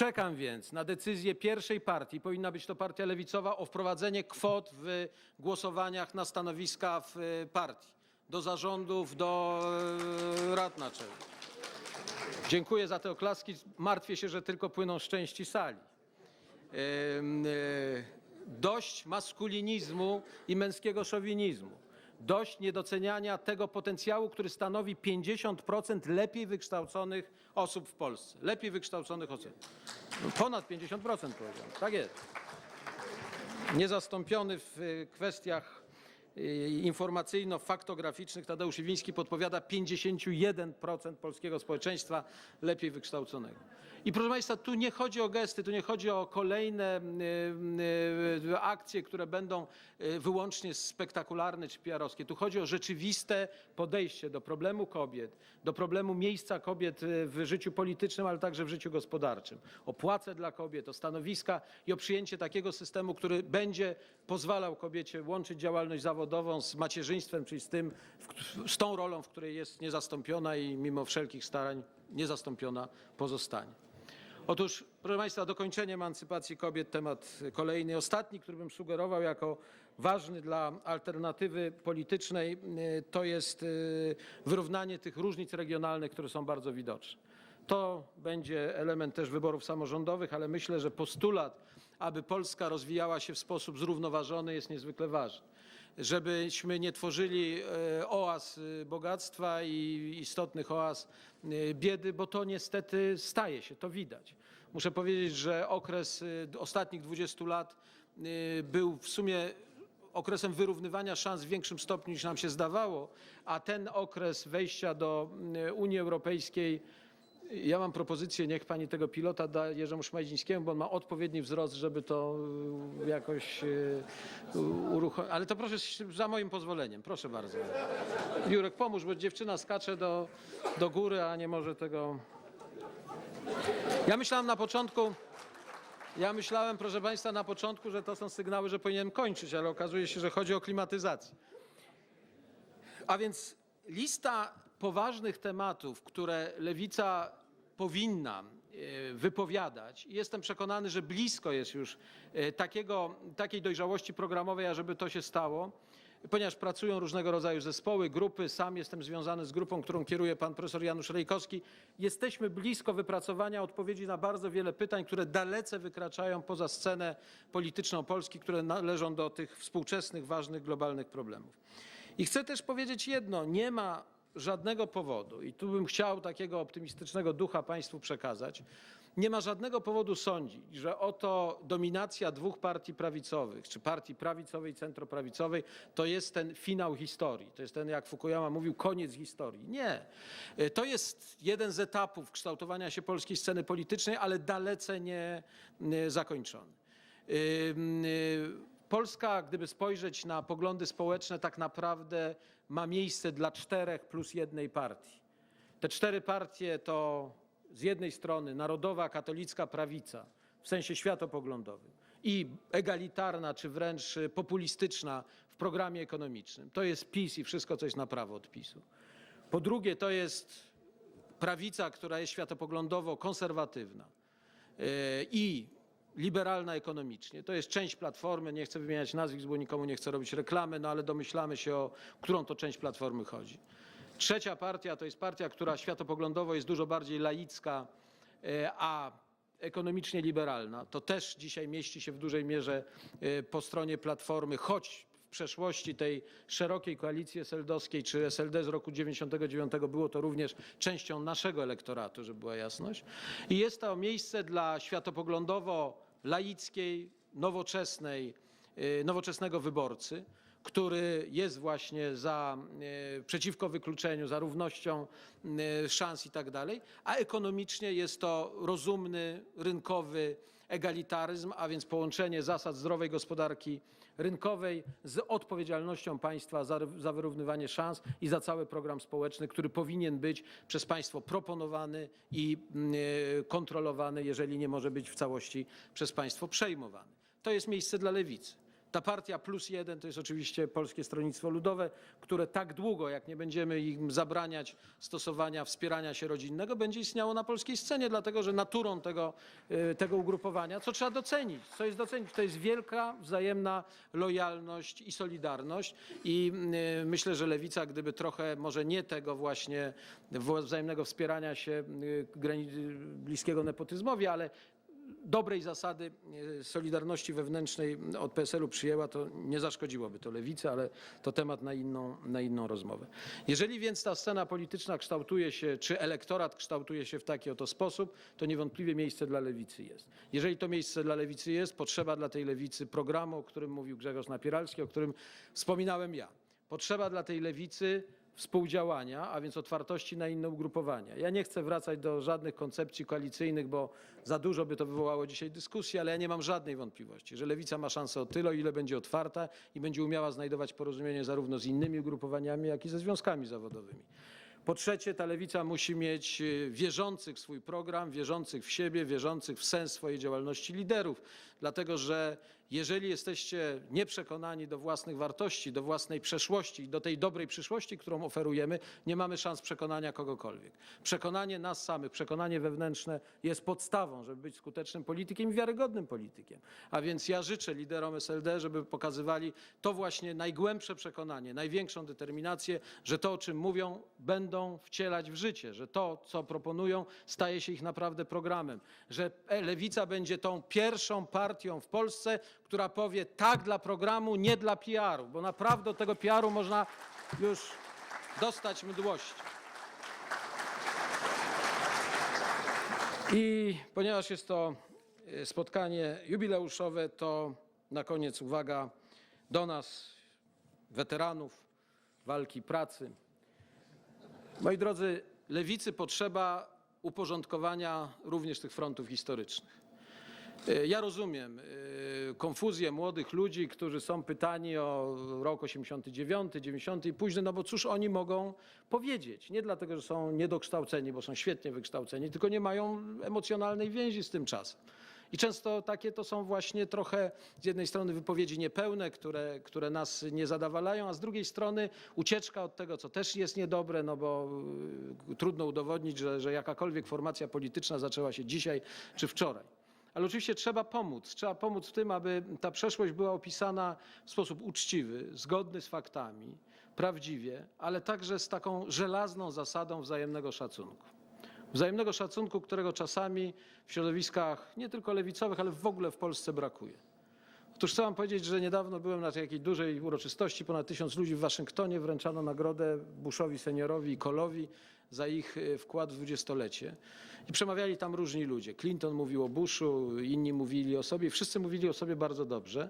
Czekam więc na decyzję pierwszej partii, powinna być to partia lewicowa, o wprowadzenie kwot w głosowaniach na stanowiska w e, partii, do zarządów, do e, rad naczelnych. Dziękuję za te oklaski. Martwię się, że tylko płyną z części sali. E, Dość maskulinizmu i męskiego szowinizmu. Dość niedoceniania tego potencjału, który stanowi 50% lepiej wykształconych osób w Polsce. Lepiej wykształconych osób. Ponad 50% powiedziałem. Tak jest. Niezastąpiony w y, kwestiach informacyjno-faktograficznych Tadeusz Iwiński podpowiada 51% polskiego społeczeństwa lepiej wykształconego. I proszę Państwa, tu nie chodzi o gesty, tu nie chodzi o kolejne y, y, akcje, które będą y, wyłącznie spektakularne czy PR-owskie. Tu chodzi o rzeczywiste podejście do problemu kobiet, do problemu miejsca kobiet y, w życiu politycznym, ale także w życiu gospodarczym. O płace dla kobiet, o stanowiska i o przyjęcie takiego systemu, który będzie pozwalał kobiecie łączyć działalność zawodową z macierzyństwem, czyli z, tym, z tą rolą, w której jest niezastąpiona i mimo wszelkich starań niezastąpiona pozostanie. Otóż, proszę Państwa, dokończenie emancypacji kobiet, temat kolejny, ostatni, który bym sugerował jako ważny dla alternatywy politycznej, y, to jest y, wyrównanie tych różnic regionalnych, które są bardzo widoczne. To będzie element też wyborów samorządowych, ale myślę, że postulat, aby Polska rozwijała się w sposób zrównoważony jest niezwykle ważny. Żebyśmy nie tworzyli e, oaz e, bogactwa i istotnych oaz e, biedy, bo to niestety staje się, to widać. Muszę powiedzieć, że okres ostatnich 20 lat był w sumie okresem wyrównywania szans w większym stopniu niż nam się zdawało, a ten okres wejścia do Unii Europejskiej, ja mam propozycję, niech pani tego pilota da Jerzemu Szmajdzińskiemu, bo on ma odpowiedni wzrost, żeby to y, jakoś uruchomić. Ale to proszę za moim pozwoleniem, proszę bardzo. Jurek, pomóż, bo dziewczyna skacze do, do góry, a nie może tego... Ja myślałem na początku... Ja myślałem, proszę Państwa, na początku, że to są sygnały, że powinienem kończyć, ale okazuje się, że chodzi o klimatyzację. A więc lista poważnych tematów, które lewica powinna e, wypowiadać. I Jestem przekonany, że blisko jest już e, takiego, takiej dojrzałości programowej, ażeby to się stało, ponieważ pracują różnego rodzaju zespoły, grupy. Sam jestem związany z grupą, którą kieruje pan profesor Janusz Rejkowski. Jesteśmy blisko wypracowania odpowiedzi na bardzo wiele pytań, które dalece wykraczają poza scenę polityczną Polski, które należą do tych współczesnych, ważnych, globalnych problemów. I chcę też powiedzieć jedno, nie ma żadnego powodu, i tu bym chciał takiego optymistycznego ducha Państwu przekazać, nie ma żadnego powodu sądzić, że oto dominacja dwóch partii prawicowych, czy partii prawicowej i centroprawicowej, to jest ten finał historii. To jest ten, jak Fukuyama mówił, koniec historii. Nie. Y, To jest jeden z etapów kształtowania się polskiej sceny politycznej, ale dalece nie y, zakończony. Polska, gdyby spojrzeć na poglądy społeczne, tak naprawdę ma miejsce dla czterech plus jednej partii. Te cztery partie to z jednej strony narodowa katolicka prawica w sensie światopoglądowym i egalitarna czy wręcz populistyczna w programie ekonomicznym. To jest PiS i wszystko, co jest na prawo od PiSu. Po drugie, to jest prawica, która jest światopoglądowo konserwatywna yy, i liberalna ekonomicznie. To jest część Platformy, nie chcę wymieniać nazwisk, bo nikomu nie chcę robić reklamy, no ale domyślamy się, o którą to część Platformy chodzi. Trzecia partia to jest partia, która światopoglądowo jest dużo bardziej laicka, yy, a ekonomicznie liberalna. To też dzisiaj mieści się w dużej mierze yy, po stronie Platformy, choć przeszłości tej szerokiej koalicji SLD-owskiej czy SLD z roku 99 było to również częścią naszego elektoratu, żeby była jasność. I jest to miejsce dla światopoglądowo laickiej, nowoczesnej, y, nowoczesnego wyborcy, który jest właśnie za, y, przeciwko wykluczeniu, za równością y, szans i tak dalej, a ekonomicznie jest to rozumny, rynkowy egalitaryzm, a więc połączenie zasad zdrowej gospodarki rynkowej z odpowiedzialnością państwa za, za wyrównywanie szans i za cały program społeczny, który powinien być przez państwo proponowany i y, kontrolowany, jeżeli nie może być w całości przez państwo przejmowany. To jest miejsce dla lewicy. Ta partia plus jeden to jest oczywiście Polskie Stronnictwo Ludowe, które tak długo, jak nie będziemy im zabraniać stosowania wspierania się rodzinnego, będzie istniało na polskiej scenie, dlatego że naturą tego, y, tego ugrupowania, co trzeba docenić, co jest docenić, to jest wielka wzajemna lojalność i solidarność i y, myślę, że Lewica, gdyby trochę, może nie tego właśnie wzajemnego wspierania się y, bliskiego nepotyzmowi, ale dobrej zasady e, solidarności wewnętrznej od PSL-u przyjęła, to nie zaszkodziłoby to lewicy, ale to temat na inną, na inną rozmowę. Jeżeli więc ta scena polityczna kształtuje się, czy elektorat kształtuje się w taki oto sposób, to niewątpliwie miejsce dla lewicy jest. Jeżeli to miejsce dla lewicy jest, potrzeba dla tej lewicy programu, o którym mówił Grzegorz Napieralski, o którym wspominałem ja. Potrzeba dla tej lewicy współdziałania, a więc otwartości na inne ugrupowania. Ja nie chcę wracać do żadnych koncepcji koalicyjnych, bo za dużo by to wywołało dzisiaj dyskusji, ale ja nie mam żadnej wątpliwości, że lewica ma szansę o tyle, ile będzie otwarta i będzie umiała znajdować porozumienie zarówno z innymi ugrupowaniami, jak i ze związkami zawodowymi. Po trzecie, ta lewica musi mieć e, wierzących w swój program, wierzących w siebie, wierzących w sens swojej działalności liderów. Dlatego, że jeżeli jesteście nieprzekonani do własnych wartości, do własnej przeszłości do tej dobrej przyszłości, którą oferujemy, nie mamy szans przekonania kogokolwiek. Przekonanie nas samych, przekonanie wewnętrzne jest podstawą, żeby być skutecznym politykiem i wiarygodnym politykiem. A więc ja życzę liderom SLD, żeby pokazywali to właśnie najgłębsze przekonanie, największą determinację, że to, o czym mówią, będą wcielać w życie, że to, co proponują, staje się ich naprawdę programem, że e, Lewica będzie tą pierwszą partią w Polsce, która powie tak dla programu, nie dla PR-u, bo naprawdę od tego PR-u można już dostać mdłości. I ponieważ jest to e, spotkanie jubileuszowe, to na koniec uwaga do nas, weteranów walki pracy. Moi drodzy, lewicy potrzeba uporządkowania również tych frontów historycznych. E, Ja rozumiem e, konfuzję młodych ludzi, którzy są pytani o rok 89, 90 i późny, no bo cóż oni mogą powiedzieć? Nie dlatego, że są niedokształceni, bo są świetnie wykształceni, tylko nie mają emocjonalnej więzi z tym czasem. I często takie to są właśnie trochę z jednej strony wypowiedzi niepełne, które, które nas nie zadawalają, a z drugiej strony ucieczka od tego, co też jest niedobre, no bo y, trudno udowodnić, że, że jakakolwiek formacja polityczna zaczęła się dzisiaj czy wczoraj. Ale oczywiście trzeba pomóc. Trzeba pomóc w tym, aby ta przeszłość była opisana w sposób uczciwy, zgodny z faktami, prawdziwie, ale także z taką żelazną zasadą wzajemnego szacunku. Wzajemnego szacunku, którego czasami w środowiskach nie tylko lewicowych, ale w ogóle w Polsce brakuje. Otóż chcę wam powiedzieć, że niedawno byłem na takiej dużej uroczystości, ponad tysiąc ludzi w Waszyngtonie, wręczano nagrodę Bushowi seniorowi i Kolowi za ich e, wkład w dwudziestolecie. I przemawiali tam różni ludzie. Clinton mówił o Bushu, inni mówili o sobie, wszyscy mówili o sobie bardzo dobrze.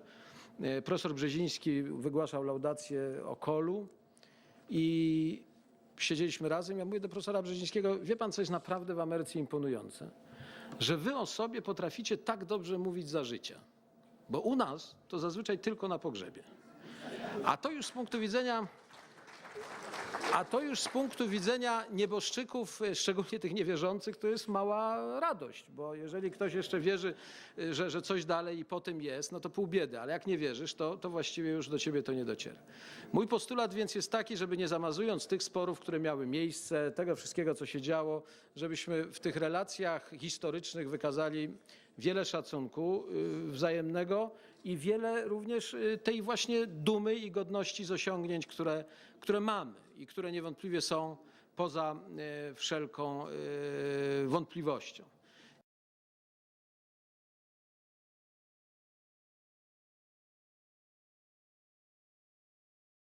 E, Profesor Brzeziński wygłaszał laudację o Kolu i siedzieliśmy razem. Ja mówię do profesora Brzezińskiego, wie pan, co jest naprawdę w Ameryce imponujące? Że wy o sobie potraficie tak dobrze mówić za życia. Bo u nas to zazwyczaj tylko na pogrzebie. A to już z punktu widzenia. A to już z punktu widzenia nieboszczyków, e, szczególnie tych niewierzących, to jest mała radość, bo jeżeli ktoś jeszcze wierzy, e, że, że coś dalej i po tym jest, no to pół biedy, ale jak nie wierzysz, to, to właściwie już do ciebie to nie dociera. Mój postulat więc jest taki, żeby nie zamazując tych sporów, które miały miejsce, tego wszystkiego, co się działo, żebyśmy w tych relacjach historycznych wykazali wiele szacunku y, wzajemnego i wiele również y, tej właśnie dumy i godności z osiągnięć, które, które mamy i które niewątpliwie są poza y, wszelką wątpliwością.